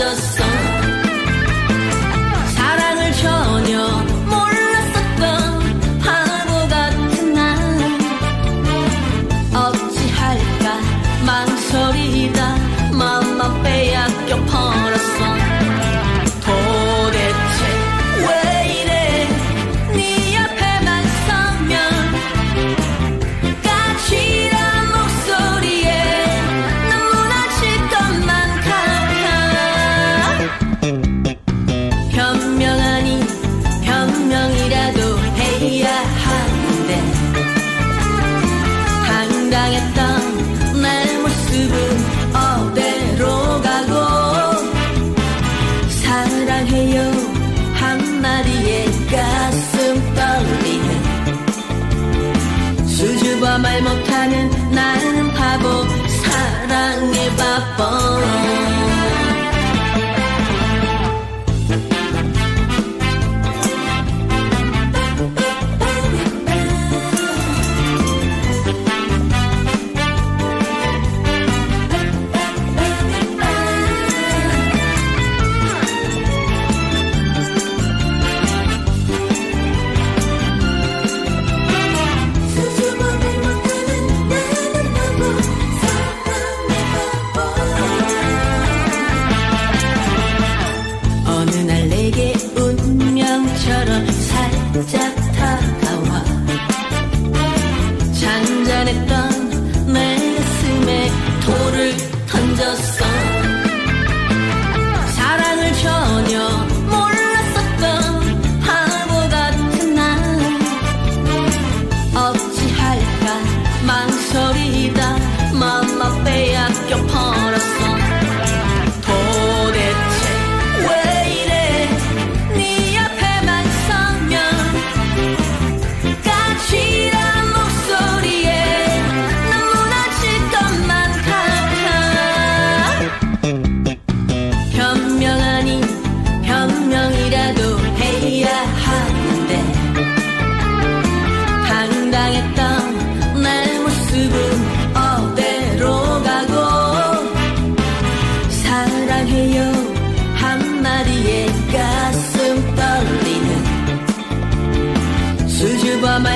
just 은 어디로 가고 사랑해요. 한마디에 가슴 떨리는 수줍어 말 못하는 나는 바보. 사랑에 바보. 사랑을 전혀 몰랐었던 바보 같은 날. 어찌할까 망설이다.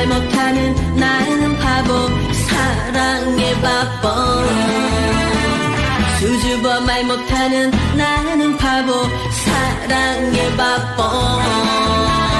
말 못하는 나는 바보 사랑에 바보 수줍어 말 못하는 나는 바보 사랑에 바보.